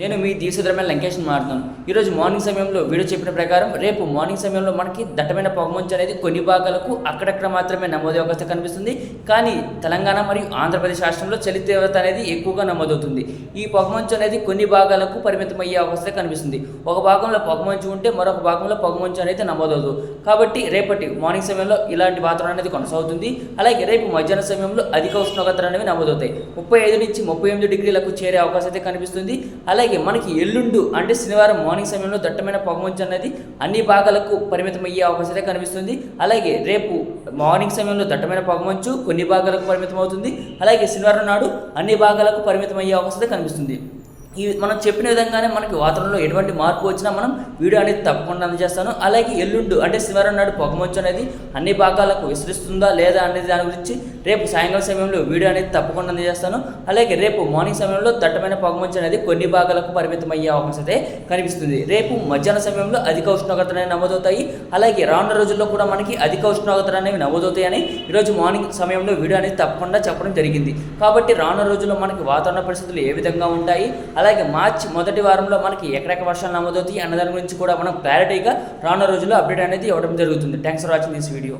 నేను మీ దీవసద్రమైన లంకేష్ మాట్లాడుతున్నాను. ఈరోజు మార్నింగ్ సమయంలో వీడియో చెప్పిన ప్రకారం రేపు మార్నింగ్ సమయంలో మనకి దట్టమైన పొగమంచు అనేది కొన్ని భాగాలకు అక్కడక్కడ మాత్రమే నమోదు అవకాశం కనిపిస్తుంది. కానీ తెలంగాణ మరియు ఆంధ్రప్రదేశ్ రాష్ట్రంలో చలి తీవ్రత అనేది ఎక్కువగా నమోదవుతుంది. ఈ పొగమంచు అనేది కొన్ని భాగాలకు పరిమితం అయ్యే అవకాశం కనిపిస్తుంది. ఒక భాగంలో పొగమంచు ఉంటే మరొక భాగంలో పొగమంచు అనేది నమోదవుతుంది కాబట్టి రేపటి మార్నింగ్ సమయంలో ఇలాంటి వాతావరణం అనేది కొనసాగుతుంది. అలాగే రేపు మధ్యాహ్నం సమయంలో అధిక ఉష్ణోగ్రతలు అనేవి నమోదవుతాయి. ముప్పై ఐదు నుంచి ముప్పై ఎనిమిది డిగ్రీలకు చేరే అవకాశం అయితే కనిపిస్తుంది. అలాగే అలాగే మనకి ఎల్లుండు అంటే శనివారం మార్నింగ్ సమయంలో దట్టమైన పొగమంచు అనేది అన్ని భాగాలకు పరిమితం అయ్యే అవకాశం కనిపిస్తుంది. అలాగే రేపు మార్నింగ్ సమయంలో దట్టమైన పొగమంచు కొన్ని భాగాలకు పరిమితం అవుతుంది అలాగే శనివారం నాడు అన్ని భాగాలకు పరిమితం అయ్యే అవకాశం కనిపిస్తుంది. ఈ మనం చెప్పిన విధంగానే మనకి వాతావరణంలో ఎటువంటి మార్పు వచ్చినా మనం వీడియో అనేది తప్పకుండా అందజేస్తాను. అలాగే ఎల్లుండు అంటే శనివారం నాడు పొగమంచు అనేది అన్ని భాగాలకు విస్తరిస్తుందా లేదా అనేది దాని గురించి రేపు సాయంకాలం సమయంలో వీడియో అనేది తప్పకుండా అందజేస్తాను. అలాగే రేపు మార్నింగ్ సమయంలో దట్టమైన పొగమంచు అనేది కొన్ని భాగాలకు పరిమితం అయ్యే అవకాశం అయితే కనిపిస్తుంది. రేపు మధ్యాహ్న సమయంలో అధిక ఉష్ణోగ్రతలు అనేవి నమోదవుతాయి. అలాగే రానున్న రోజుల్లో కూడా మనకి అధిక ఉష్ణోగ్రతలు అనేవి నమోదవుతాయని ఈరోజు మార్నింగ్ సమయంలో వీడియో అనేది తప్పకుండా చెప్పడం జరిగింది. కాబట్టి రానున్న రోజుల్లో మనకి వాతావరణ పరిస్థితులు ఏ విధంగా ఉంటాయి? అలాగే మార్చి మొదటి వారంలో మనకి ఎక్కడెక్కడ వర్షాలు నమోదవుతాయి. అన్న దాని గురించి కూడా మనం క్లారిటీగా రానున్న రోజుల్లో అప్డేట్ అనేది ఇవ్వడం జరుగుతుంది. Thanks for watching this video